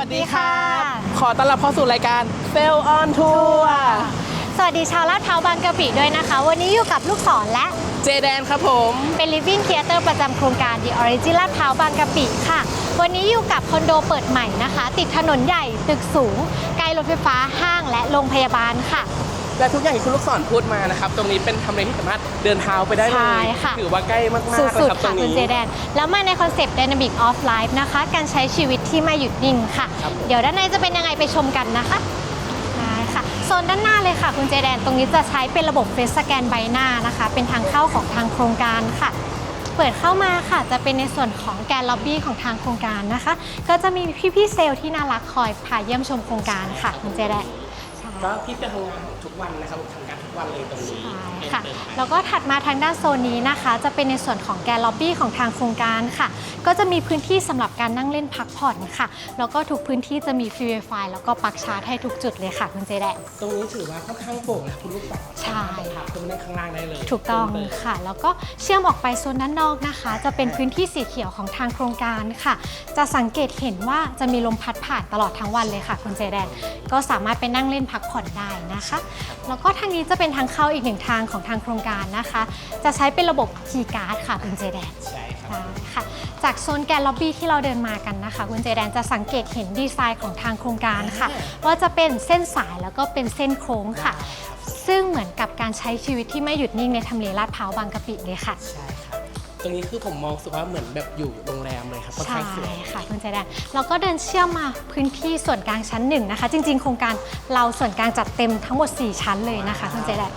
วัสดีค่ะ ขอต้อนรับเข้าสู่รายการ f a i l on Tour สวัสดีชาวลาดพร้าวบางกะปิด้วยนะคะ วันนี้อยู่กับลูกศรและ เจแดนครับผม เป็น Living Theater ประจำโครงการ The Origin ลาดพร้าวบางกะปิค่ะ วันนี้อยู่กับคอนโดเปิดใหม่นะคะ ติดถนนใหญ่ตึกสูง ใกล้รถไฟฟ้าห้างและโรงพยาบาลค่ะ และทุกอย่างที่คุณลูกศรพูดมานะครับตรงนี้เป็นทำเลที่สามารถเดินเท้าไปได้เลใช่ยค่ะ ถือว่าใกล้มากๆสุเลยดครับๆตรค่ะงคุณนี้เจแดน แล้วมาในคอนเซปต์ Dynamic of Life นะคะ การใช้ชีวิตที่ไม่หยุดนิ่งค่ะ ครับผม เดี๋ยวด้านในจะเป็นยังไงไปชมกันนะคะได้ค่ะโซนด้านหน้าเลยค่ะ คุณเจแดน ตรงนี้จะใช้เป็นระบบเฟสสแกนใบหน้านะคะ เป็นทางเข้าของทางโครงการค่ะ เปิดเข้ามาค่ะ จะเป็นในส่วนของแกนล็อบบี้ของทางโครงการนะคะ ก็จะมีพี่ๆเซลล์ที่น่ารักคอยพาเยี่ยมชมโครงการค่ะ คุณเจแดนใช่ ก็พี่จะทำงานทุกวันนะครับทำงานทุกวันเลยตรงนี้ใช่ค่ะเป็นแล้วก็ถัดมาทางด้านโซนนี้นะคะ จะเป็นในส่วนของแกลล็อบบี้ของทางโครงการค่ะ ก็จะมีพื้นที่สำหรับการนั่งเล่นพักผ่อนค่ะ แล้วก็ทุกพื้นที่จะมีฟรี Wi-Fi แล้วก็ปลั๊กชาร์จให้ทุกจุดเลยค่ะคุณเจแดนตรงนี้ถือว่าค่อนข้างโปร่งนะคุณลูกศรใช่ครับตรงนั้นข้างล่างได้เลย ถูกต้องเปิดค่ะ แล้วก็เชื่อมออกไปโซนด้านนอกนะคะ จะเป็นพื้นที่สีเขียวของทางโครงการค่ะ จะสังเกตเห็นว่าจะมีลมพัดผ่านตลอดทั้งวันเลยค่ะคุณเจแดนก็สามารถไปนั่งเล่นพักผ่อนได้นะคะ แล้วก็ทางนี้จะเป็นทางเข้าอีกหนึ่งทางของทางโครงการนะคะ จะใช้เป็นระบบคีย์การ์ดค่ะคุณเจแดนใช่ครับได้ค่ะจากโซนแกนล็อบบี้ที่เราเดินมากันนะคะคุณเจแดนจะสังเกตเห็นดีไซน์ของทางโครงการค่ะ ว่าจะเป็นเส้นสายแล้วก็เป็นเส้นโค้งค่ะ ซึ่งเหมือนกับการใช้ชีวิตที่ไม่หยุดนิ่งในทำเลลาดพร้าวบางกะปิเลยค่ะใช่ครับ ตรงนี้คือผมมองรู้สึกว่าเหมือนแบบอยู่โรงแรมเลยครับค่อนใช่ข้างสวย ค่ะคุณเจแดนเราก็เดินเชื่อมมาพื้นที่ส่วนกลางชั้นหนึ่งนะคะ จริง ๆ โครงการเราส่วนกลางจัดเต็มทั้งหมด 4 ชั้นเลยนะคะคุณเจแดนได้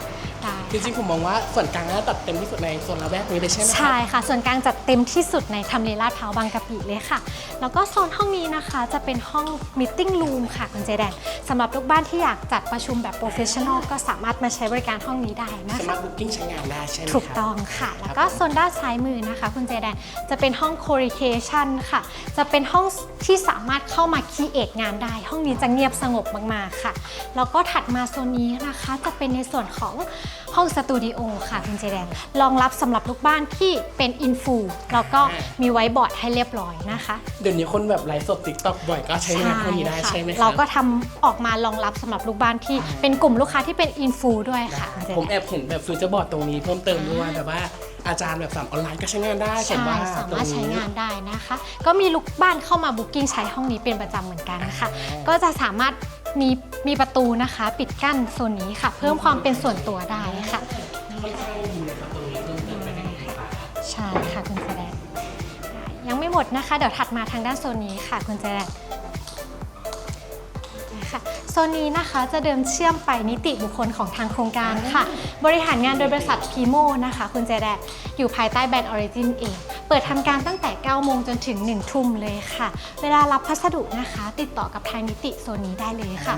จริงๆผมมองว่าส่วนกลางน่าจะตัดเต็มที่สุดในโซนละแวกนี้เลยใช่ไหมครับใช่ค่ะ ส่วนกลางจัดเต็มที่สุดในทำเลลาดพร้าวบางกะปิเลยค่ะ แล้วก็โซนห้องนี้นะคะจะเป็นห้องมิ e รูมค่ะคุณเจแดนสำหรับลูกบ้านที่อยากจัดประชุมแบบโปรเฟชชั่นอลก็สามารถมาใช้บริการห้องนี้ได้นะสาคะ มารถบุ๊กิ้งใช้งานได้ใช่ไหมครับถูกต้องค่ะ แล้วก็โซนด้านซ้ายมือนะคะ คุณเจแดนจะเป็นห้อง c o r i c a t i o n ค่ะ จะเป็นห้องที่สามารถเข้ามาคีเอทงานได้ ห้องนี้จะเงียบสงบมากๆค่ะ แล้วก็ถัดมาโซนนี้นะคะจะเป็นในส่วนของ ห้องสตูดิโอค่ะคุณเจแดนรองรับสำหรับลูกบ้านที่เป็นอินฟูแล้วก็มีไว้บอร์ดให้เรียบร้อยนะคะ เดี๋ยวนี้คนแบบไลฟ์สดติ๊กต็อกบ่อยก็ใช้งานพวกนี้ได้ค่ะใช่ไหมครับเราก็ทำออกมารองรับสำหรับลูกบ้านที่เป็นกลุ่มลูกค้าที่เป็นอินฟูด้วยค่ะคุณเจแดนผมแอบเห็นแบบฟิวเจอร์บอร์ดตรงนี้เพิ่มเติมด้วยแบบว่า อาจารย์แบบสอนออนไลน์ก็ใช้งานได้ผมใช่ว่าสาตรมารถงใช้นี้งานได้นะคะ ก็มีลูกบ้านเข้ามาบุ๊กิ้งใช้ห้องนี้เป็นประจำเหมือนกันค่ะ ก็จะสามารถมีมีประตูนะคะ ปิดกั้นโซนนี้ค่ะ เพิ่มความเป็นส่วนตัวได้ค่ะ ค่อนข้างดีนะครับตรงนี้เพิ่มเติมไปได้ครับใช่ค่ะคุณแสดงยังไม่หมดนะคะ เดี๋ยวถัดมาทางด้านโซนนี้ค่ะคุณแสดงนะ คะโซนนี้นะคะจะเดิมเชื่อมไปนิติบุคคลของทางโครงการค่ะ บริหารงานโดยบริษัทพีโมนะคะ คุณเจแดนอยู่ภายใต้แบรนด์ออริจินเอง เปิดทำการตั้งแต่ 9 โมงจนถึง 1 ทุ่มเลยค่ะ เวลารับพัสดุนะคะ ติดต่อกับทางนิติโซนนี้ได้เลยค่ะ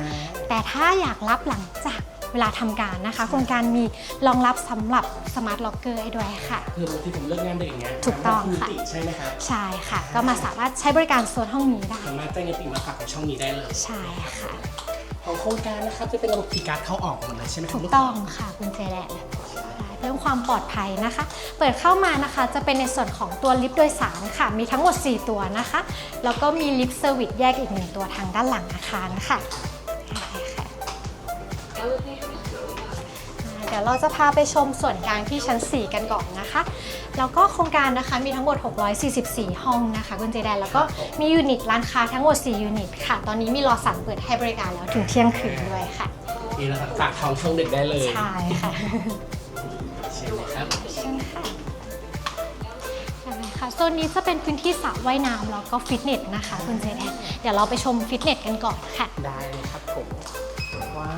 แต่ถ้าอยากรับหลังจาก เวลาทำการนะคะ โครงการมีรองรับสำหรับสมาร์ทล็อกเกอร์ให้ด้วยค่ะ คือบางทีผมเลิกงานดึกอย่างเงี้ยถูกต้องค่ะนิติใช่ไหมครับใช่ค่ะ ก็มาสามารถใช้บริการโซนห้องนี้ได้ สามารถแจ้งนิติมาฝากในช่องนี้ได้เลยใช่ค่ะ ของโครงการนะครับจะเป็นระบบคีย์การ์ดเข้าออกหมดเลยใช่ไหมครัถูบกลูต้องค่ะคุณเจแดนเพิ่มความปลอดภัยนะคะ เปิดเข้ามานะคะจะเป็นในส่วนของตัวลิฟต์โดยสารค่ะ มีทั้งหมด 4 ตัวนะคะ แล้วก็มีลิฟต์เซอร์วิสแยกอีกหนึ่งตัวทางด้านหลังอาคารค่ะได้ค่ะเดี๋ยวเราจะพาไปชมส่วนกลางที่ชั้น 4 กันก่อนนะคะ แล้วก็โครงการนะคะมีทั้งหมด 644 ห้องนะคะคุณเจแดน แล้วก็มียูนิตร้านค้าทั้งหมด 4 ยูนิตค่ะ ตอนนี้มีรอสันเปิดให้บริการแล้วถึงเที่ยงคืนด้วยค่ะนี่นะครับฝากทองช่วงดึกได้เลยใช่ค่ะใช่ไหมครับเชิญค่ะได้เลยค่ะโซนนี้จะเป็นพื้นที่สระว่ายน้ำแล้วก็ฟิตเนสนะคะคุณเจแดนเดี๋ยวเราไปชมฟิตเนสกันก่อนค่ะ ได้เลยครับผม ว้า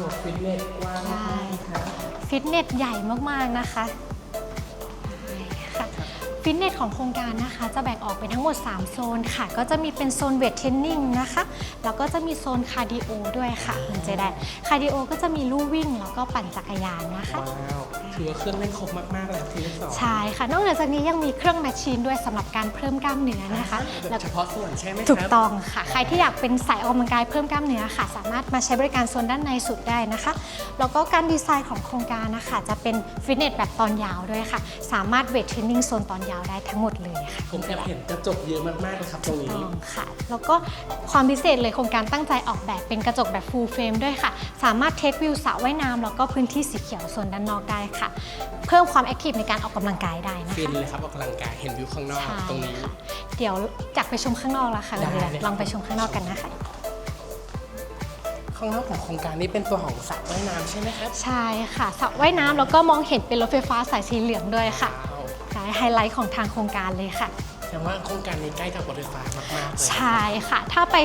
ว ฟิตเนสกว้างมากครับ ฟิตเนสใหญ่มากๆนะคะคะฟิตเนสของโครงการนะคะจะแบ่งออกเป็นทั้งหมด 3 โซนค่ะ ก็จะมีเป็นโซนเวทเทรนนิ่งนะคะ แล้วก็จะมีโซนคาร์ดิโอด้วยค่ะคุณเจแดนคาร์ดิโอก็จะมีลู่วิ่งแล้วก็ปั่นจักรยานนะคะ ถือว่าเครื่องเล่นครบมากๆเลยครับทีมที่สองใช่ค่ะ นอกเหนือจากนี้ยังมีเครื่องแมชชีนด้วยสำหรับการเพิ่มกล้ามเนื้อนะคะแบแล้วบเฉพาะส่วนใช่ไหมครับถูกต้องค่ะ ใครที่อยากเป็นสายออกกำลังกายเพิ่มกล้ามเนื้อค่ะ สามารถมาใช้บริการโซนด้านในสุดได้นะคะ แล้วก็การดีไซน์ของโครงการนะคะ จะเป็นฟิตเนสแบบตอนยาวด้วยค่ะ สามารถเวทเทรนนิ่งโซนตอนยาวได้ทั้งหมดเลยค่ะผมแอบเห็นกระจกเยอะมากๆเลยครับตรงนี้ต้องค่ะ แล้วก็ความพิเศษเลยโครงการตั้งใจออกแบบเป็นกระจกแบบ full frame ด้วยค่ะ สามารถเทควิวสระว่ายน้ำแล้วก็พื้นที่สีเขียวโซนด้านนอกได้ค่ะเพิ่มความแอคทีฟในการออกกำลังกายได้นะฟินคะเลยครับออกกำลังกายเห็นวิวข้างนอกใช่ ตรงนี้ค่ะเดี๋ยวจากไปชมข้างนอกแล้วค่ะได้เดี๋ยวเลย ลองไปชมข้างนอกกันนะคะ ข้างนอกของโครงการนี้เป็นตัวของสระว่ายน้ำใช่ไหมครับใช่ค่ะสระว่ายน้ำแล้วก็มองเห็นเป็นรถไฟฟ้าสายสีเหลืองด้วยค่ะว้าวใช่ไฮไลท์ของทางโครงการเลยค่ะ แสดงว่าโครงการนี้ใกล้กับรถไฟฟ้ามากๆเลยใช่ค่ะ ถ้าไป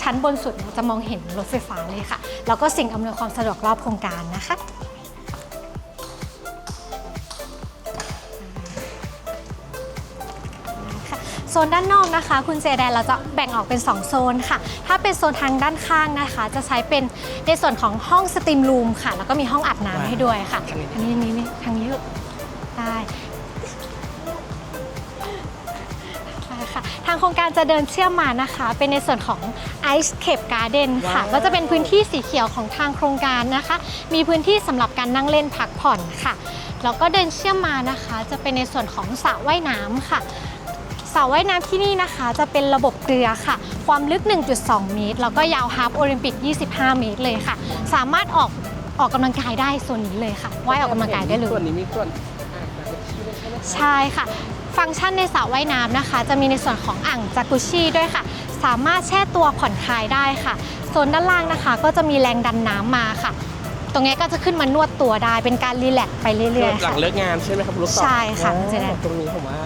ชั้นบนสุดเนี่ยจะมองเห็นรถไฟฟ้าเลยค่ะ แล้วก็สิ่งอำนวยความสะดวกรอบโครงการนะคะ โซนด้านนอกนะคะ คุณเจแดนเราจะแบ่งออกเป็น 2 โซนค่ะ ถ้าเป็นโซนทางด้านข้างนะคะ จะใช้เป็นในส่วนของห้องสตรีมรูมค่ะ แล้วก็มีห้องอาบน้ำให้ด้วยค่ะ อันนี้นี่นี่ทางนี้ลูกได้ใช่ค่ะทางโครงการจะเดินเชื่อมมานะคะ เป็นในส่วนของ Ice Cape Garden ค่ะว้าวก็จะเป็นพื้นที่สีเขียวของทางโครงการนะคะ มีพื้นที่สำหรับการนั่งเล่นพักผ่อนค่ะ แล้วก็เดินเชื่อมมานะคะ จะเป็นในส่วนของสระว่ายน้ำค่ะ สระว่ายน้ำที่นี่นะคะจะเป็นระบบเกลือค่ะ ความลึก 1.2 เมตร แล้วก็ยาวฮาล์ฟโอลิมปิก 25 เมตรเลยค่ะ สามารถออกออกกำลังกายได้ส่วนนี้เลยค่ะว่ายออกกำลังกายได้เลยส่วนนี้มีส่วนอ่างแบบที่ด้วยใช่ไหมครับใช่ค่ะฟังก์ชันในสระว่ายน้ำนะคะ จะมีในส่วนของอ่างจากุชิด้วยค่ะ สามารถแช่ตัวผ่อนคลายได้ค่ะโซนด้านล่างนะคะ ก็จะมีแรงดันน้ำมาค่ะ ตรงนี้ก็จะขึ้นมานวดตัวได้เป็นการรีแลกซ์ไปเรื่อยหๆลัค่ะงเลิกงานใช่ไหมครับลูกศรใช่ค่ะว้าวเจแดนตรงนี้ผมว่า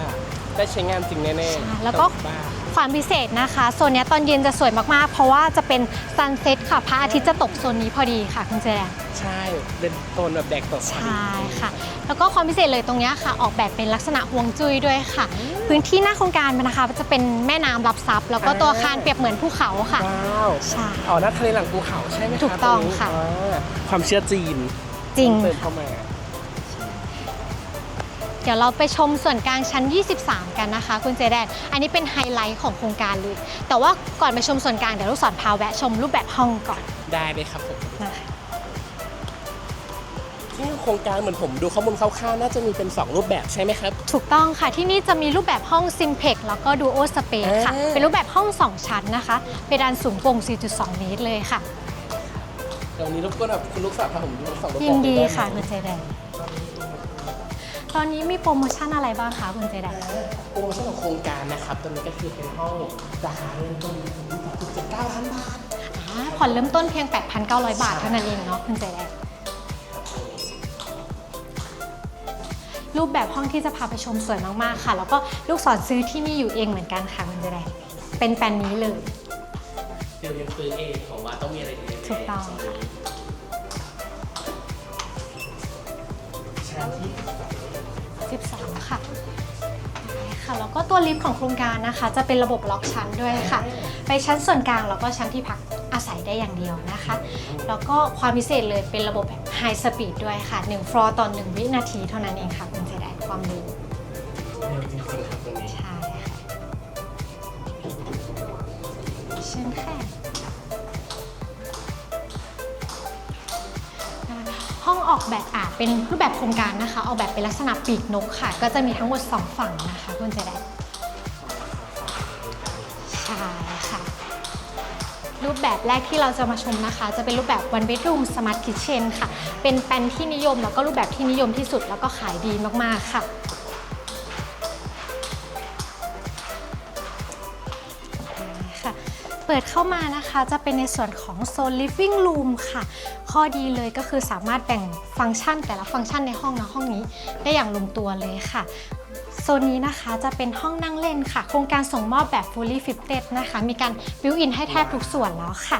ได้ใช้งานจริงแน่ใช่ๆแล้วก็บ้าความพิเศษนะคะโซนเนี้ยตอนเย็นจะสวยมากๆ เพราะว่าจะเป็นซันเซ็ตค่ะพระอาทิตย์จะตกโซนนี้พอดีค่ะคุณเจแดน ใช่เป็นโซนแบบแดกตกพอดีใช่ค่ะ แล้วก็ความพิเศษเลยตรงเนี้ยค่ะ ออกแบบเป็นลักษณะฮวงจุ้ยด้วยค่ะ พื้นที่หน้าโครงการมันนะคะจะเป็นแม่น้ำรับซับแล้วก็ตัวอาคารเปรียบเหมือนภูเขาค่ะ ว้าวใช่ อ๋อหน้าทะเลหลังภูเขาใช่ไหมครับถูกต้องนี้ค่ะอ่าความเชื่อจีนจริง เติมเข้ามาเดี๋ยวเราไปชมส่วนกลางชั้น 23 กันนะคะ คุณเจแดน อันนี้เป็นไฮไลท์ของโครงการเลย แต่ว่าก่อนไปชมส่วนกลางเดี๋ยวลูกศรพาแวะชมรูปแบบห้องก่อนได้เลยครับผมนะคะที่โครงการเหมือนผมดูข้อมูลคร่าวๆน่าจะมีเป็น 2 รูปแบบใช่ไหมครับ ถูกต้องค่ะที่นี่จะมีรูปแบบห้อง Simpex แล้วก็ Duo Space ค่ะอ่าเป็นรูปแบบห้อง 2 ชั้นนะคะเพดานสูงโปร่ง 4.2 เมตรเลยค่ะเดี๋ยววันนี้รบกวนแบบคุณลูกสาวพาผมดูสองรูปแบบยินดีไไหมค่ะคุณเจแดน ตอนนี้มีโปรโมชั่นอะไรบ้างคะคุณเจแดนโปรโมชั่นของโครงการนะครับตัวนี้ก็คือเป็นห้องราคาเริ่มต้นถึง3.79ล้านบาทอ่าผ่อนเริ่มต้นเพียง 8,900 บาทเท่านั้นเองเนาะคุณเจแดนรูปแบบห้องที่จะพาไปชมสวยมากๆค่ะ แล้วก็ลูกศรซื้อที่นี่อยู่เองเหมือนกันค่ะคุณเจแดนเป็นแปลนนี้เลยเดี๋ยวยังซื้อเองของว่าต้องมีอะไรดีแน่ๆถูกต้องค่ะ ชั้นที่13ค่ะได้ค่ะ แล้วก็ตัวลิฟต์ของโครงการนะคะ จะเป็นระบบล็อกชั้นด้วยค่ะ ไปชั้นส่วนกลางแล้วก็ชั้นที่พักอาศัยได้อย่างเดียวนะคะ แล้วก็ความพิเศษเลยเป็นระบบแบบไฮสปีดด้วยค่ะ 1 ฟลอร์ต่อ 1 วินาทีเท่านั้นเองค่ะคุณเจแดนความเร็วเร็วจริงๆครับตรงนี้ใช่ค่ะเชิญค่ะ ห้องออกแบบอะเป็นรูปแบบโครงการนะคะ ออกแบบเป็นลักษณะปีกนกค่ะ ก็จะมีทั้งหมด 2 ฝั่งนะคะคุณเจได้ใช่ค่ะ รูปแบบแรกที่เราจะมาชมนะคะ จะเป็นรูปแบบ one bedroom smart kitchen ค่ะ เป็นแปลนที่นิยมแล้วก็รูปแบบที่นิยมที่สุดแล้วก็ขายดีมากๆค่ะ เปิดเข้ามานะคะจะเป็นในส่วนของโซน living room ค่ะ ข้อดีเลยก็คือสามารถแบ่งฟังก์ชันแต่ละฟังก์ชันในห้องนะห้องนี้ได้อย่างลงตัวเลยค่ะโซนนี้นะคะจะเป็นห้องนั่งเล่นค่ะ โครงการส่งมอบแบบ fully fitted นะคะ มีการ built in ให้แทบทุกส่วนแล้วค่ะ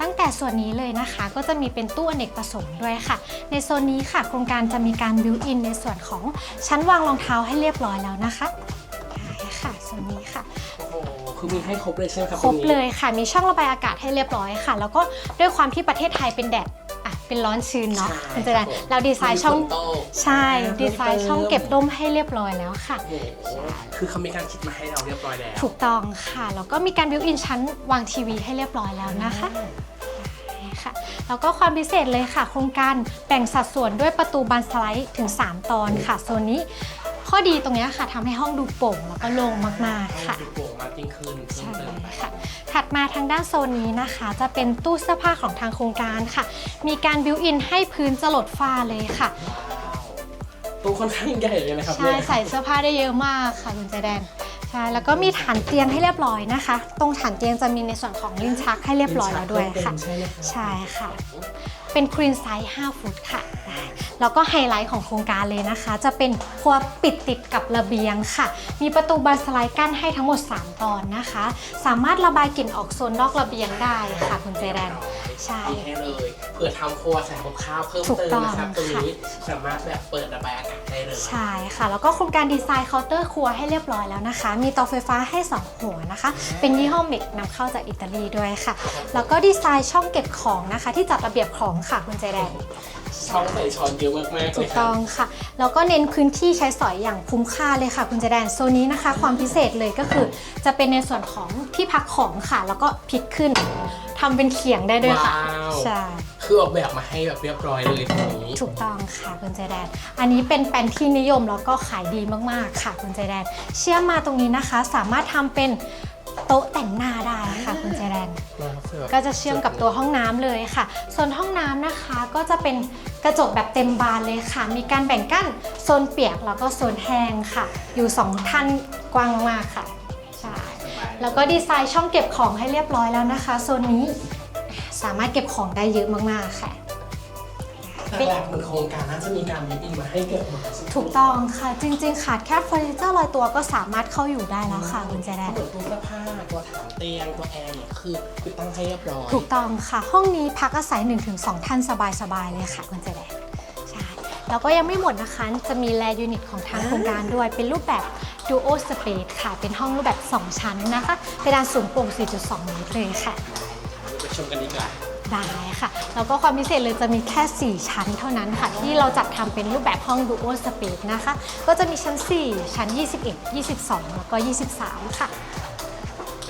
ตั้งแต่ส่วนนี้เลยนะคะก็จะมีเป็นตู้อเนกประสงค์ด้วยค่ะ ในโซนนี้ค่ะ โครงการจะมีการ built in ในส่วนของชั้นวางรองเท้าให้เรียบร้อยแล้วนะคะค่ะโซนนี้ค่ะ คือมีให้ครบเลยใช่ไหมครับครบตงนี้เลยค่ะ มีช่องระบายอากาศให้เรียบร้อยค่ะ แล้วก็ด้วยความที่ประเทศไทยเป็นแดดอะเป็นเป็นร้อนชื้นเนาะใช่คุณเจแดนเราดีไซน์ช่องมีฝนตกใช่ ดีไซน์ช่องเก็บร่มให้เรียบร้อยแล้วค่ะโอ้โหคือเขามีการคิดมาให้เราเรียบร้อยแล้ว ถูกต้องค่ะ แล้วก็มีการบิวอินชั้นวางทีวีให้เรียบร้อยแล้วนะคะค่ะแล้วก็ความพิเศษเลยค่ะ โครงการแบ่งสัดส่วนด้วยประตูบานสไลด์ถึง 3 ตอนค่ะโซนนี้ ข้อดีตรงเนี้ยค่ะทำให้ห้องดูโปร่งแล้วก็โล่งมากๆค่ะ ดูโปร่งมากยิ่งขึ้นเพิ่มใช่เติมไปค่ะ ถัดมาทางด้านโซนนี้นะคะ จะเป็นตู้เสื้อผ้าของทางโครงการค่ะ มีการบิวอินให้พื้นจรดฝ้าเลยค่ะ ตู้ค่อนข้างใหญ่เลยนะครับใช่เนี่ยใส่เสื้อผ้าได้เยอะมากค่ะคุณใจแดนใช่แล้วก็มีฐานเตียงให้เรียบร้อยนะคะ ตรงฐานเตียงจะมีในส่วนของลิ้นชักให้เรียบร้อยแล้วด้วยค่ะ ใช่ไหมคะใช่ค่ะ เป็นครีนไซส์5ฟุตค่ะได้แล้วก็ไฮไลท์ของโครงการเลยนะคะ จะเป็นครัวปิดติดกับระเบียงค่ะ มีประตูบานสไลด์กั้นให้ทั้งหมด 3 ตอนนะคะ สามารถระบายกลิ่นออกโซนนอกระเบียงได้ค่ะคุณเจแดนใช่มีให้เลยเผื่อทำครัวใส่กับข้าวเพิ่มถูกเติมต้องนะครับตรงค่ะนี้สามารถแบบเปิดระบายอากาศได้เลยใช่ค่ะ แล้วก็โครงการดีไซน์เคาน์เตอร์ครัวให้เรียบร้อยแล้วนะคะ มีเตาไฟฟ้าให้ 2 หัวนะคะ เป็นยี่ห้อเมกนำเข้าจากอิตาลีด้วยค่ะ แล้วก็ดีไซน์ช่องเก็บของนะคะ ที่จัดระเบียบของค่ะคุณใจแดนช่องใส่ช้อนเยอะมากๆเลถูยกครัต้บองค่ะ แล้วก็เน้นพื้นที่ใช้สอยอย่างคุ้มค่าเลยค่ะ คุณเจแดนโซนนี้นะคะ ความพิเศษเลยก็คือจะเป็นในส่วนของที่พักของค่ะ แล้วก็พลิกขึ้นทำเป็นเขียงได้ด้วยค่ะว้าวใช่ คือออกแบบมาให้แบบเรียบร้อยเลยตรงนี้ ถูกต้องค่ะคุณใจแดน อันนี้เป็นแปลนที่นิยมแล้วก็ขายดีมากๆค่ะคุณใจแดน เชื่อมมาตรงนี้นะคะ สามารถทำเป็นโต๊ะแต่งหน้าได้ค่ะคุณใจแดน ก็จะเชื่อมกับตัวห้องน้ำเลยค่ะ ส่วนห้องน้ำนะคะก็จะเป็นกระจกแบบเต็มบานเลยค่ะ มีการแบ่งกั้นโซนเปียกแล้วก็โซนแห้งค่ะ อยู่สองท่านกว้างมากๆค่ะใช่แล้วก็ดีไซน์ช่องเก็บของให้เรียบร้อยแล้วนะคะโซนนี้สามารถเก็บของได้เยอะมากๆค่ะ แต่แบบเหมือนโครงการน่าจะมีการวิปอินมาให้เกิดหมดถูกต้องค่ะ จริง ๆ ขาดแค่เฟอร์นิเจอร์ลอยตัวก็สามารถเข้าอยู่ได้แล้วค่ะคุณเจแดน เหมือนตู้เสื้อผ้าตัวถามเตียงตัวแอร์เนี่ยคือคือตั้งให้เรียบร้อยถูกต้องค่ะ ห้องนี้พักอาศัย 1-2 ท่านสบาย ๆ เลยค่ะคุณเจแดนใช่แล้วก็ยังไม่หมดนะคะ จะมีแลยูนิตของทางโครงการด้วย เป็นรูปแบบ Duo Space ค่ะ เป็นห้องรูปแบบ 2 ชั้นนะคะเพดานสูงโปร่ง 4.2 เมตรเลยค่ะ ไปชมกันดีกว่า ได้ค่ะ แล้วก็ความพิเศษเลยจะมีแค่ 4 ชั้นเท่านั้นค่ะ ที่เราจัดทำเป็นรูปแบบห้อง Duo Space นะคะ ก็จะมีชั้น 4 ชั้น 21 22 แล้วก็ 23 ค่ะ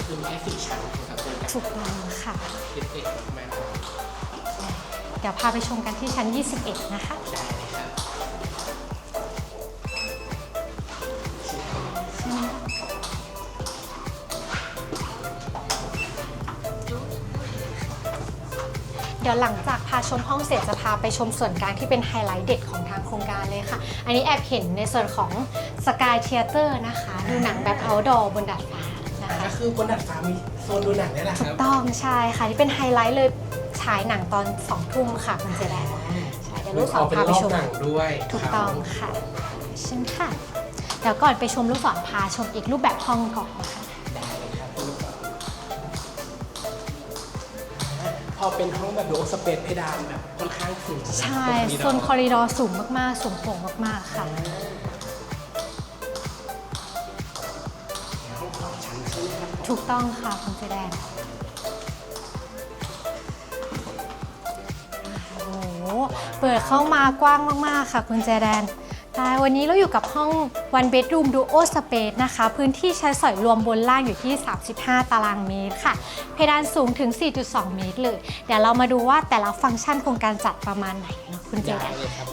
คือมีแค่สี่ชั้นนะครับเป็นการถูกต้องค่ะคิดเองมากๆเดี๋ยวพาไปชมกันที่ชั้น 21 นะคะ เลยครับเดี๋ยวหลังจากพาชมห้องเสร็จจะพาไปชมส่วนกลางที่เป็นไฮไลท์เด็ดของทางโครงการเลยค่ะ อันนี้แอบเห็นในส่วนของสกายเทเตอร์นะคะ ดูหนังแบบ outdoor บนดาดฟ้านะอ่าคะ ก็คือบนดาดฟ้ามีโซนดูหนังนี่แหละครับต้องใช่ค่ะที่เป็นไฮไลท์เลยฉายหนังตอน2ทุ่มค่ะคุณเจแดนใช่เดี๋ยวลูกสาวเป็นพารไปอบชม หนังด้วยถูกต้องค่ะเชิญค่ะ เดี๋ยวก่อนไปชมลูกศรพาชมอีกรูปแบบห้องก่อนนะคะ อเป็นห้องแบบดูสเปซเพดานแบบค่อนข้างสูงนะใช่มีดโซอกนคอริดอร์สูงมากๆ สูงโปร่งมากๆค่ะ ห้องสองชั้นใช่ไหมครับถูกต้องค่ะคุณเจแดนโอ้โหเปิดเข้ามากว้างมากๆค่ะ คุณเจแดนได้ วันนี้เราอยู่กับห้อง one bedroom duo space นะคะ พื้นที่ใช้สอยรวมบนล่างอยู่ที่ 35 ตารางเมตรค่ะ เพดานสูงถึง 4.2 เมตรเลย เดี๋ยวเรามาดูว่าแต่ละฟังก์ชันโครงการจัดประมาณไหนเนาะคุณเจได้แดนเลยครับ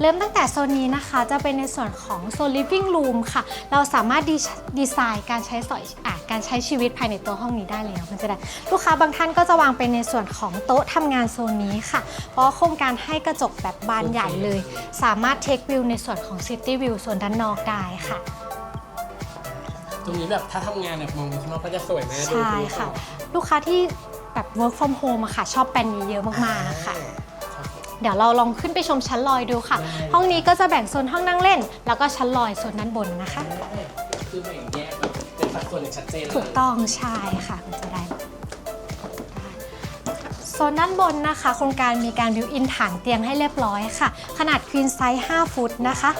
เริ่มตั้งแต่โซนนี้นะคะ จะเป็นในส่วนของโซน living room ค่ะ เราสามารถดีดีไซน์การใช้สอยอะการใช้ชีวิตภายในตัวห้องนี้ได้แล้วคุณจะได้ลูกค้าบางท่านก็จะวางเป็นในส่วนของโต๊ะทำงานโซนนี้ค่ะ เพราะว่าโครงการให้กระจกแบบบานใหญ่เลย สามารถเทควิวในส่วนของ city view ส่วนด้านนอกได้ค่ะตรงนี้แบบถ้าทำงานแบบมองข้างนอกก็จะสวยนะดูใช่ค่ะ ลูกค้าที่แบบ work from home อะค่ะ ชอบแปลนนี้เยอะมากๆค่ะครับผม เดี๋ยวเราลองขึ้นไปชมชั้นลอยดูค่ะได้ห้องนี้ก็จะแบ่งโซนห้องนั่งเล่น แล้วก็ชั้นลอยโซนด้านบนนะคะ คือแบ่งแยกแบบเป็นสัดส่วนอย่างชัดเจนเลยถูกต้องใช่ค่ะคุณจะได้โซนด้านบนนะคะ โครงการมีการบิวอินฐานเตียงให้เรียบร้อยค่ะ ขนาดควีนไซส์5ฟุตนะคะ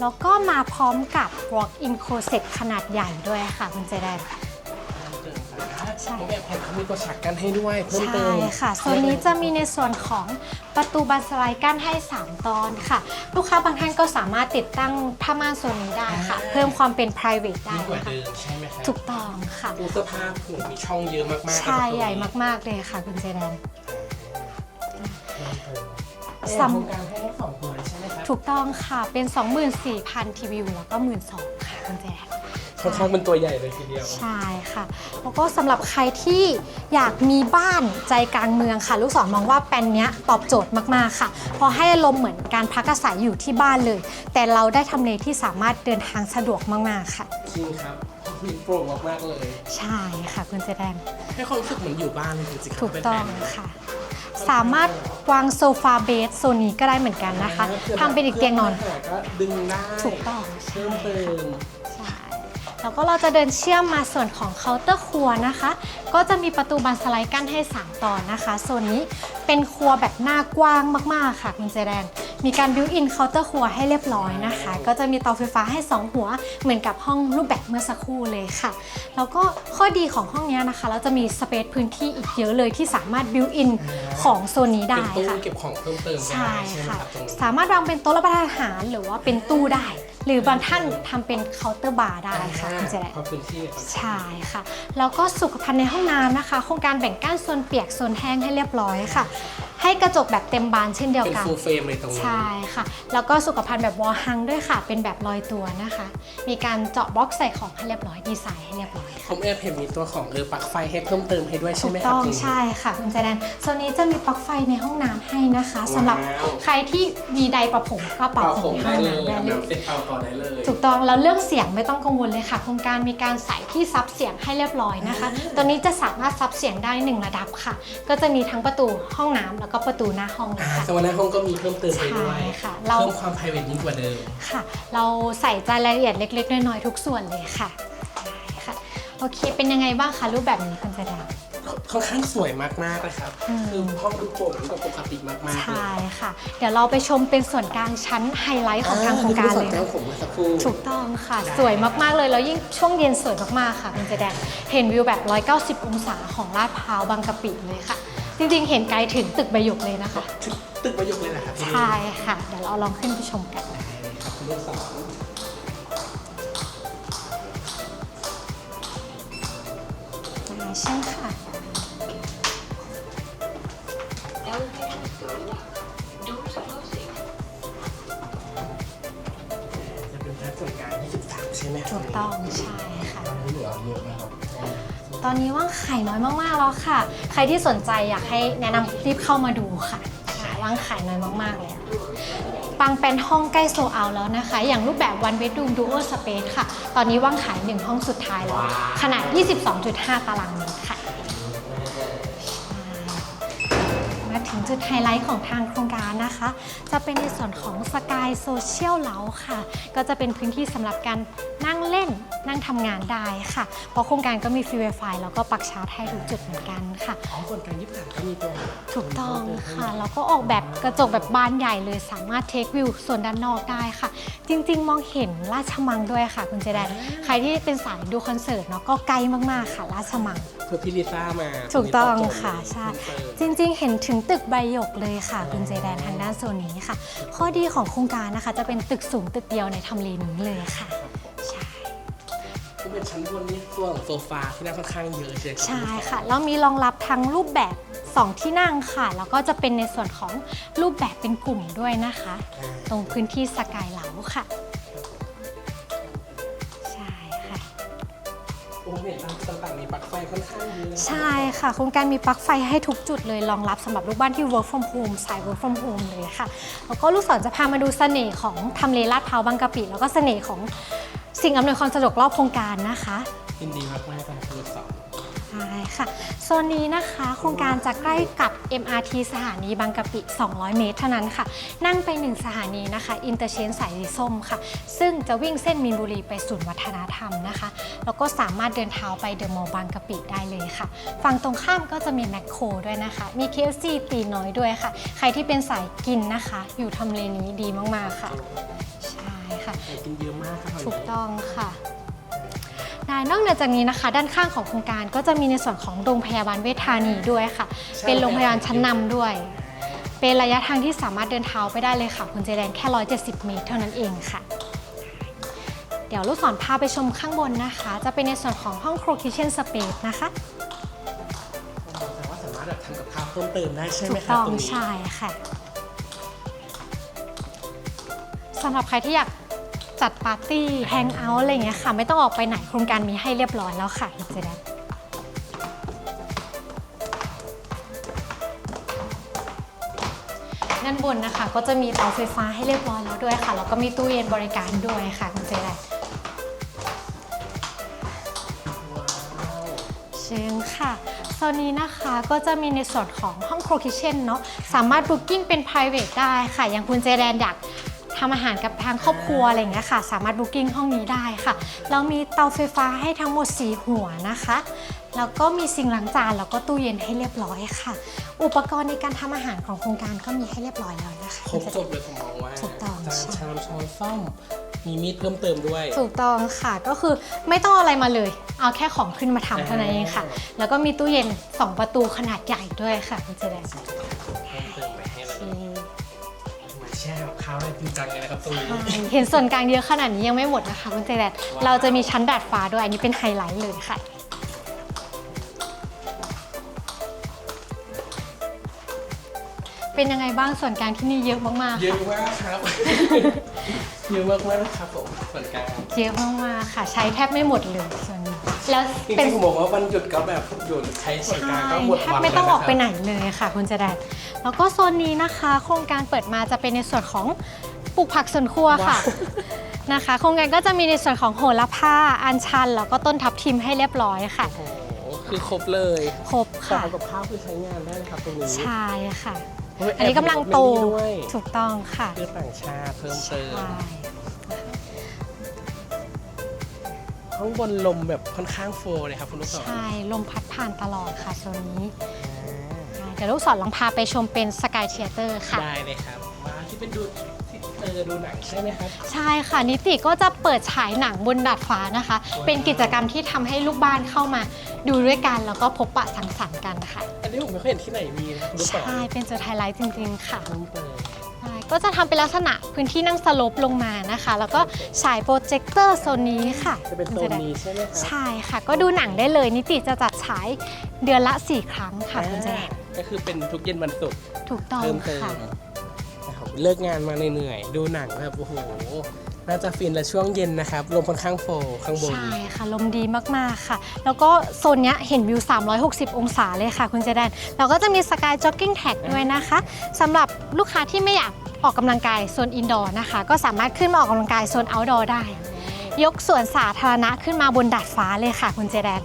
แล้วก็มาพร้อมกับ walk in closet ขนาดใหญ่ด้วยค่ะคุณเจแดนเกินไป ใช่ผมแอบเห็นเขามีตัวฉากกันให้ด้วยเพิ่มเติใช่มค่ะโซนนี้จะมีในส่วนของประตูบานสไลด์กั้นให้ 3 ตอนค่ะ ลูกค้าบางท่านก็สามารถติดตั้งผ้าม่านโซนนี้ได้ค่ะ เพิ่มความเป็น private ได้ยิ่งกว่านะคะเดิมใช่ไหมครับถูกต้องค่ะ ตู้เสื้อผ้าผูกมีช่องเยอะมากๆใช่ครับใหญ่มาก ๆ เลยค่ะคุณเจแดน สำ โครงการให้ทั้งสองตัวเลยใช่ไหมครับถูกต้องค่ะเป็น 24,000 ทีวิวแล้วก็ 12,000ค่ะคุณเจแดน ค่อนข้างเป็นตัวใหญ่เลยทีเดียว ใช่ค่ะ แล้วก็สำหรับใครที่อยากมีบ้านใจกลางเมืองค่ะ ลูกศรมองว่าแปลนเนี้ยตอบโจทย์มากๆค่ะเพราะให้อารมณ์เหมือนการพักอาศัยอยู่ที่บ้านเลย แต่เราได้ทำเลที่สามารถเดินทางสะดวกมากๆค่ะ จริงครับมีโปร่งมากๆเลย ใช่ค่ะคุณเจแดนให้ความรู้สึกเหมือนอยู่บ้านเลยจริงๆครับถูกต้องเป็นแบบค่ะ สามารถวางโซฟาเบสโซนนี้ก็ได้เหมือนกันนะคะทำเป็นอีกเตียงนอน ก็ดึงได้ถูกต้อง เพิ่มเติมใช่ แล้วก็เราจะเดินเชื่อมมาส่วนของเคาน์เตอร์ครัวนะคะ ก็จะมีประตูบานสไลด์กั้นให้ 3 ตอนนะคะโซนนี้เป็นครัวแบบหน้ากว้างมากๆค่ะคุณเจแดน มีการบิวอินเคาน์เตอร์ครัวให้เรียบร้อยนะคะ ก็จะมีเตาไฟฟ้าให้ 2 หัว เหมือนกับห้องรูปแบบเมื่อสักครู่เลยค่ะ แล้วก็ข้อดีของห้องนี้นะคะ เราจะมีสเปซพื้นที่อีกเยอะเลยที่สามารถบิวอินของโซนนี้เป็ได้นตู้ค่ะเก็บของเพิ่มเติมได้ใช่ใช่ไหมค่ะครับตรงนี้สามารถวางเป็นโต๊ะรับประทานอาหารหรือว่าเป็นตู้ได้ หรือบางท่านทำเป็นเคาน์เตอร์บาร์ได้ค่ะคุณเจแดนพอพื้นที่ใช่ค่ะ แล้วก็สุขภัณฑ์ในห้องน้ำนะคะ โครงการแบ่งกั้นโซนเปียกโซนแห้งให้เรียบร้อยค่ะ ให้กระจกแบบเต็มบานเช่นเดียวเป็นกัน ฟูลเฟรมเลยตรงนี้ใช่ค่ะ แล้วก็สุขภัณฑ์แบบวอลฮังด้วยค่ะ เป็นแบบลอยตัวนะคะ มีการเจาะบล็อกใส่ของให้เรียบร้อย ดีไซน์ให้เรียบร้อยค่ะผมแอบเห็นมีตัวของเออปลั๊กไฟให้เพิ่มเติมให้ด้วยใช่ถูไหมกครับต้องตรงนี้ใช่ค่ะคุณใจแดนโซนนี้จะมีปลั๊กไฟในห้องน้ำให้นะคะสำหรับว้าว ใครที่มีไดร์ประผมก็เป่าเป่าผผมมในได้ห้องเลยน้ำได้อาบเลย น้ำเสร็จเป่าต่อได้เลย ถูกต้องแล้วเรื่องเสียงไม่ต้องกังวลเลยค่ะโครงการมีการใส่ที่ซับเสียงให้เรียบร้อยนะคะ ตัวนี้จะสามารถซับเสียงได้หนึ่งระดับค่ะ ก็จะมีทั้งประตูห้องน้ำแล้วก็ประตูหน้าห้องเลยอ่าค่ะ สวรรค์ห้องก็มีเพิ่มเติมไปด้วยใช่ค่ะเรา เพิ่มความ p r i v a t ยิ่งกว่าเดิม ค่ะ เราใส่ใจรายละเอียดเล็กๆ น้อยๆ ทุกส่วนเลยค่ะได้ค่ะ โอเค เป็นยังไงบ้างคะรูปแบบนี้คุณแสดง ค่อนข้างสวยมากๆนะครับ อืม คือห้องดูโปร่งกว่าปกติมากๆเลยใช่ค่ะ เดี๋ยวเราไปชมเป็นส่วนกลางชั้นไฮไลท์ของทางโครงการเลยแก้วผมเมื่อสักครู่ ถูกต้องค่ะ สวยมาก ๆ เลย แล้วยิ่งช่วงเย็นสวยมาก ๆ ค่ะคุณเจแดงเห็นวิวแบบ 190 องศาของลาดพร้าวบางกะปิเลยค่ะ จริงๆ เห็นไกลถึงตึกใบหยกเลยนะคะ ถึงตึกประโยคเลยนะครับที่นี่ใช่ค่ะ เดี๋ยวเราลองขึ้นไปชมกัน ครับคุณลูกสาวได้ใช่ค่ะจะเป็นชั้นส่วนกลาง23ใช่ไหมครัถูบกต้องใช่ค่ะเหลือเยอะนะครับ ตอนนี้ว่างไข่น้อยมากๆแล้วค่ะ ใครที่สนใจอยากให้แนะนำรีบเข้ามาดูค่ะว่างไข่น้อยมากๆเลยปังเป็นห้องใกล้โซเอาแล้วนะคะ อย่างรูปแบบ one bedroom dual space ค่ะ ตอนนี้ว่างขายหนึ่งห้องสุดท้ายแล้ว ขนาด 22.5 ตารางเมตรค่ะ มาถึงจุดไฮไลท์ของทางโครงการนะคะ จะเป็นในส่วนของสกายโซเชียลเล้าค่ะ ก็จะเป็นพื้นที่สำหรับการนั่งเล่นนั่งทำงานได้ค่ะ เพราะโครงการก็มีฟรี Wi-Fi แล้วก็ปลักชาร์จให้ทุกจุดเหมือนกันค่ะอ๋อส่วนกลาง23ก็มีตัวถูกต้องค่ะแล้วก็ออกแบบกระจกแบบบานใหญ่เลยสามารถเทควิวส่วนด้านนอกได้ค่ะ จริง ๆ มองเห็นราชมังด้วยค่ะ คุณเจแดนใครที่เป็นสายดูคอนเสิร์ตเนาะก็ใกล้มากๆค่ะราชมัง เพื่อพี่ลิซ่ามาถูกต้องตบโจทย์ค่ะใช่เพิ่มเติมจริงๆ เห็นถึงตึกใบหยกเลยค่ะ คุณเจแดนทางด้านโซนนี้ค่ะ ข้อดีของโครงการนะคะจะเป็นตึกสูงตึกเดียวในทำเลนี้เลยค่ะใช่ที่เป็นชั้นบนนี่ส่วนโซฟาที่นั่งค่อนข้างเยอะใช่ไหมใช่ค่ะแล้วมีรองรับทั้งรูปแบบ 2 ที่นั่งค่ะ แล้วก็จะเป็นในส่วนของรูปแบบเป็นกลุ่มด้วยนะคะ ตรงพื้นที่สกายเหลาค่ะ โอ้เห็นตามต่างๆมีปลั๊กไฟค่อนข้างเยอะเลยใช่ค่ะ โครงการมีปลั๊กไฟให้ทุกจุดเลยรองรับสำหรับลูกบ้านที่ work from home สาย work from home เลยค่ะ แล้วก็ลูกศรจะพามาดูเสน่ห์ของทำเลลาดพร้าวบางกะปิ แล้วก็เสน่ห์ของสิ่งอำนวยความสะดวกรอบโครงการนะคะ ยินดีมากๆครับคุณลูกสาวใช่ค่ะ โซนนี้นะคะโครงการจะใกล้กับ MRT สถานีบางกะปิ 200 เมตรเท่านั้นค่ะ นั่งไป 1 สถานีนะคะอินเตอร์เชนสายสีส้มค่ะ ซึ่งจะวิ่งเส้นมีนบุรีไปศูนย์วัฒนธรรมนะคะ แล้วก็สามารถเดินเท้าไปเดอะมอลล์บางกะปิได้เลยค่ะ ฝั่งตรงข้ามก็จะมีแมคโครด้วยนะคะ มี KFC ตีน้อยด้วยค่ะ ใครที่เป็นสายกินนะคะ อยู่ทำเลนี้ดีมากๆค่ะ ใช่ค่ะแต่กินเยอะมากครับถูกต้องค่ะ ได้นอกเหนือจากนี้นะคะ ด้านข้างของโครงการก็จะมีในส่วนของโรงพยาบาลเวชธานีด้วยค่ะ ใช่ เป็นโรงพยาบาลชั้นนำด้วย เป็นระยะทางที่สามารถเดินเท้าไปได้เลยค่ะ คุณเจแดนแค่ 170 เมตรเท่านั้นเองค่ะ เดี๋ยวลูกศรพาไปชมข้างบนนะคะ จะเป็นในส่วนของห้อง Crow Kitchen Space นะคะแต่ว่าสามารถแบบทำกับข้าวเพิ่มเติมได้ใช่ไหมถูกครับต้องตรงนี้ใช่ค่ะสำหรับใครที่อยาก จัดปาร์ตี้แฮงเอาท์อะไรอย่างเงี้ยค่ะ ไม่ต้องออกไปไหนโครงการมีให้เรียบร้อยแล้วค่ะคุณเจแดนด้านบนนะคะ ก็จะมีเตาไฟฟ้าให้เรียบร้อยแล้วด้วยค่ะแล้วก็มีตู้เย็นบริการด้วยค่ะคุณเจแดนว้าวเชิญค่ะโซนนี้นะคะก็จะมีในส่วนของห้องโครคิเช่นเนาะสามารถ booking เป็น private ได้ค่ะ อย่างคุณเจแดนอยาก ทำอาหารกับทางครอบครัวอะไรอย่างเงี้ยค่ะ สามารถ booking ห้องนี้ได้ค่ะ เรามีเตาไฟฟ้าให้ทั้งหมด 4 หัวนะคะ แล้วก็มีซิงค์ล้างจานแล้วก็ตู้เย็นให้เรียบร้อยค่ะ อุปกรณ์ในการทำอาหารของโครงการก็มีให้เรียบร้อยแล้วนะคะครบจบเลยผมมองว่าถูกต้องจานใช่ชามช้อนซ่อมมีมีดเพิ่มเติมด้วย ถูกต้องค่ะก็คือไม่ต้องเอาอะไรมาเลย เอาแค่ของขึ้นมาทำเท่านั้นเองค่ะ แล้วก็มีตู้เย็น 2 ประตูขนาดใหญ่ด้วยค่ะคุณเจแดน แช่กับข้าวได้จริงจังเลยนะครับตรงนี้ใช่เห็นส่วนกลางเยอะขนาดนี้ยังไม่หมดนะคะคุณเจแดนเราจะมีชั้นดาดฟ้าด้วยอันนี้เป็นไฮไลท์เลยค่ะ เป็นยังไงบ้างส่วนกลางที่นี่เยอะมากๆเยค่ะอะมากครับ เยอะมากมากๆครับผมส่วนกลาง เยอะมากๆค่ะ ใช้แทบไม่หมดเลยส่วนนี้ แล้วจริเป็นงๆผมบอกว่าวันหยุดก็แบบหยุดใช้ส่วนกลางใช่ก็หมดแทวับนไม่ต้องออกไปเลยไหนนะครับเลยค่ะ คุณเจแดนแล้วก็โซนนี้นะคะ โครงการเปิดมาจะเป็นในส่วนของปลูกผักสวนครัวค่ะนะคะ โครงการก็จะมีในส่วนของโหระพาอัญชัน แล้วก็ต้นทับทิมให้เรียบร้อยค่ะ โอ้โหคือครบเลยครบสาค่ะ วกับข้าวคือใช้งานได้เลยครับตรงนี้ใช่ค่ะ เฮ้ยอันนี้กำลังโตแอบมีรถเมล์ด้วยถูกต้องค่ะ เพื่อต่างชาติเพิ่มเติม ใช่ ข้างบนลมแบบค่อนข้างโฟล์เลยครับคุณลูกศร ใช่ ลมพัดผ่านตลอดค่ะโซนนี้ใช่เดี๋ยวลูกศรลองพาไปชมเป็นสกายเทเตอร์ค่ะ ได้เลยครับว้าวที่เป็นดูที่เออดูหนังใช่ไหมครับใช่ค่ะนิติก็จะเปิดฉายหนังบนดาดฟ้านะคะว้าวเป็นกิจกรรมที่ทำให้ลูกบ้านเข้ามา ดูด้วยกันแล้วก็พบปะสังสรรค์กันค่ะอันนี้ผมไม่เคยเห็นที่ไหนมีนะคุณลูกศรใช่เป็นจุดไฮไลท์จริงๆค่ะเพิ่มเติมใช่ ก็จะทำเป็นลักษณะพื้นที่นั่งสโลปลงมานะคะ แล้วก็ฉายโปรเจคเตอร์โซนนี้ค่ะจะเป็นโซนนี้ใช่ไหมครับใช่ค่ะ ก็ดูหนังได้เลยนิติจะจัดฉายเดือนละ 4 ครั้งค่ะคุณแจอ่าก็คือเป็นทุกเย็นวันศุกร์ถูกต้องเพิ่มเติมค่ะ นะครับเลิกงานมาเหนื่อยๆดูหนังแบบโอ้โหน่าจะฟินและช่วงเย็นนะครับลมค่อนข้างโฟล์ข้างบน ใช่ค่ะ ลมดีมากๆค่ะ แล้วก็โซนเนี้ยเห็นวิว 360 องศาเลยค่ะ คุณเจแดนเราก็จะมีสกายจ็อกกิ้งแท็กด้วยนะคะสำหรับลูกค้าที่ไม่อยาก ออกกำลังกายโซนอินดอร์นะคะ ก็สามารถขึ้นมาออกกำลังกายโซนเอาท์ดอร์ได้ ยกสวนสาธารณะขึ้นมาบนดาดฟ้าเลยค่ะ คุณเจแดน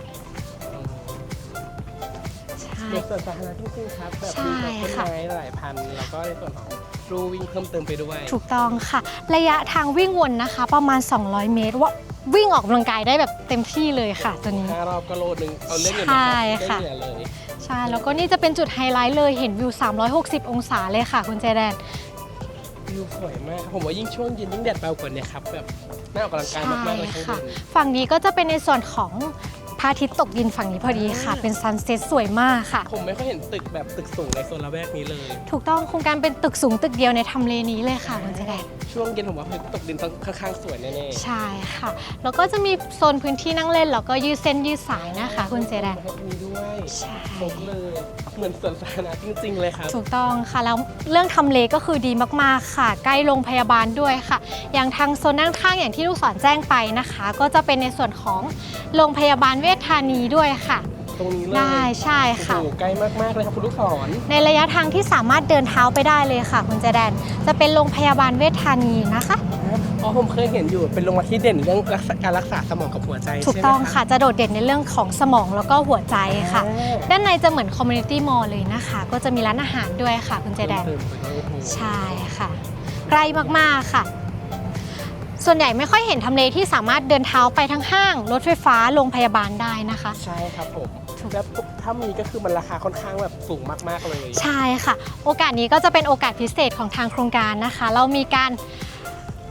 ใช่เป็นส่วนสาธารณะจริงๆครับแบบใช่มีต้นค่ะ ไม้หลายพัน แล้วก็ในส่วนของรูวิ่งเพิ่มเติมไปด้วย ถูกต้องค่ะ ระยะทางวิ่งวนนะคะ ประมาณ 200 เมตร ว่าวิ่งออกกำลังกายได้แบบเต็มที่เลยค่ะตัวนี้ ห้ารอบก็โลนึงเอาเล่นอยู่ใช่นะครับค่ะ เล่นเหลือเลย ใช่ แล้วก็นี่จะเป็นจุดไฮไลท์เลยเห็นวิว 360 องศาเลยค่ะ คุณเจแดน วิวสวยมาก ผมว่ายิ่งช่วงเย็นยิ่งแดดเบากว่านี้ครับแบบน่าออกกำลังกายมากๆเลยข้างบค่ะ น ฝั่งนี้ก็จะเป็นในส่วนของ ระอาทิตย์ตกดินฝั่งนี้พอดีค่ะอ่าเป็นซันเซ็ตสวยมากค่ะ ผมไม่ค่อยเห็นตึกแบบตึกสูงในโซนละแวกนี้เลย ถูกต้องโครงการเป็นตึกสูงตึกเดียวในทำเลนี้เลยค่ะคุณเจแดนช่วงเย็นผมว่าตกดินค่อนข้างสวยแน่ใช่ค่ะ แล้วก็จะมีโซนพื้นที่นั่งเล่นแล้วก็ยืดเส้นยืดสายนะคะๆคุณเจแดนมีด้วยใช่ครบเลยเหมือนสวนสาธารณะจริง ๆ เลยครับถูกต้องค่ะแล้วเรื่องทำเลก็คือดีมากๆค่ะ ใกล้โรงพยาบาลด้วยค่ะ อย่างทางโซนด้านข้างอย่างที่ลูกศรแจ้งไปนะคะ ก็จะเป็นในส่วนของโรงพยาบาลเวชธานีด้วยค่ะ ตรงนี้เลยได้ใช่ค่ะ โอ้โหใกล้มากๆเลยครับคุณลูกศรในระยะทางที่สามารถเดินเท้าไปได้เลยค่ะ คุณเจแดน จะเป็นโรงพยาบาลเวชธานีนะคะ อ๋อผมเคยเห็นอยู่เป็นโรงพยาบาลที่เด่นเรื่องรักษาการรักษาสมองกับหัวใจถูกใช่ไหมต้องรับค่ะจะโดดเด่นในเรื่องของสมองแล้วก็หัวใจค่ะอ่าด้านในจะเหมือนคอมมูนิตี้มอลล์เลยนะคะ ก็จะมีร้านอาหารด้วยค่ะ คุณเจแดนเพิ่มเติมไปด้วยโอ้โห ใช่ค่ะ ใกล้มาก ๆ ค่ะ ส่วนใหญ่ไม่ค่อยเห็นทำเลที่สามารถเดินเท้าไปทั้งห้าง รถไฟฟ้าโรงพยาบาลได้นะคะ ใช่ครับผมถูกแล้วถ้ามีก็คือมันราคาค่อนข้างแบบสูงมากๆเลย ใช่ค่ะ โอกาสนี้ก็จะเป็นโอกาสพิเศษของทางโครงการนะคะ เรามีการ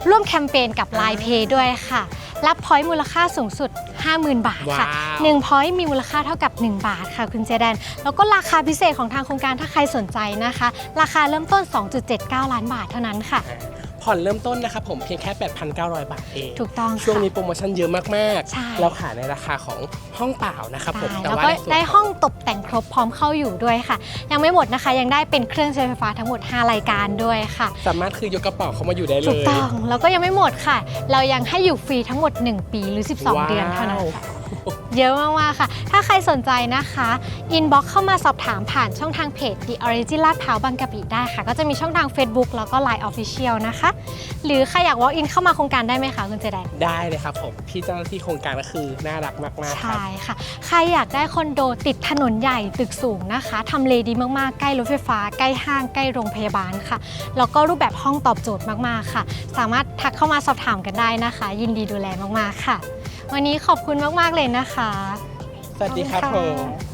ร่วมแคมเปญกับ Line Pay ด้วยค่ะ รับพอยต์มูลค่าสูงสุด 50,000 บาทค่ะว้าว1พอยต์มีมูลค่าเท่ากับ 1 บาทค่ะ คุณเจแดน แล้วก็ราคาพิเศษของทางโครงการถ้าใครสนใจนะคะ ราคาเริ่มต้น 2.79 ล้านบาทเท่านั้นค่ะอ่า ผ่อนเริ่มต้นนะครับผมเพียงแค่ 8,900 บาทเองถูกต้องค่ะช่วงนี้โปรโมชั่นเยอะมากใช่ ๆ เราขายในราคาของห้องเปล่านะครับผมใช่แต่แล้วว่าก็ในส่วนได้ขห้องตกแต่งครบพร้อมเข้าอยู่ด้วยค่ะ ยังไม่หมดนะคะ ยังได้เป็นเครื่องใช้ไฟฟ้าทั้งหมด 5 รายการด้วยค่ะ สามารถคือยกกระเป๋าเข้ามาอยู่ได้เลย ถูกต้อง แล้วก็ยังไม่หมดค่ะ เรายังให้อยู่ฟรีทั้งหมด 1 ปีหรือ 12ว้าวเดือนเท่านั้นค่ะ เยอะมากๆค่ะ ถ้าใครสนใจนะคะ อินบ็อกเข้ามาสอบถามผ่านช่องทางเพจ The Origin ลาดพร้าวบางกะปิได้ค่ะ ก็จะมีช่องทาง Facebook แล้วก็ Line Official นะคะ หรือใครอยาก walk in เข้ามาโครงการได้ไหมคะคุณเจแดนได้เลยครับผม พี่เจ้าหน้าที่โครงการก็คือน่ารักมากๆครับ ใช่ค่ะ ใครอยากได้คอนโดติดถนนใหญ่ตึกสูงนะคะทำเลดีมากๆ ใกล้รถไฟฟ้า ใกล้ห้าง ใกล้โรงพยาบาลค่ะ แล้วก็รูปแบบห้องตอบโจทย์มากๆค่ะ สามารถทักเข้ามาสอบถามกันได้นะคะ ยินดีดูแลมากๆค่ะ วันนี้ขอบคุณมากๆเลยนะคะ สวัสดีครับขอบผคุณมค่ะ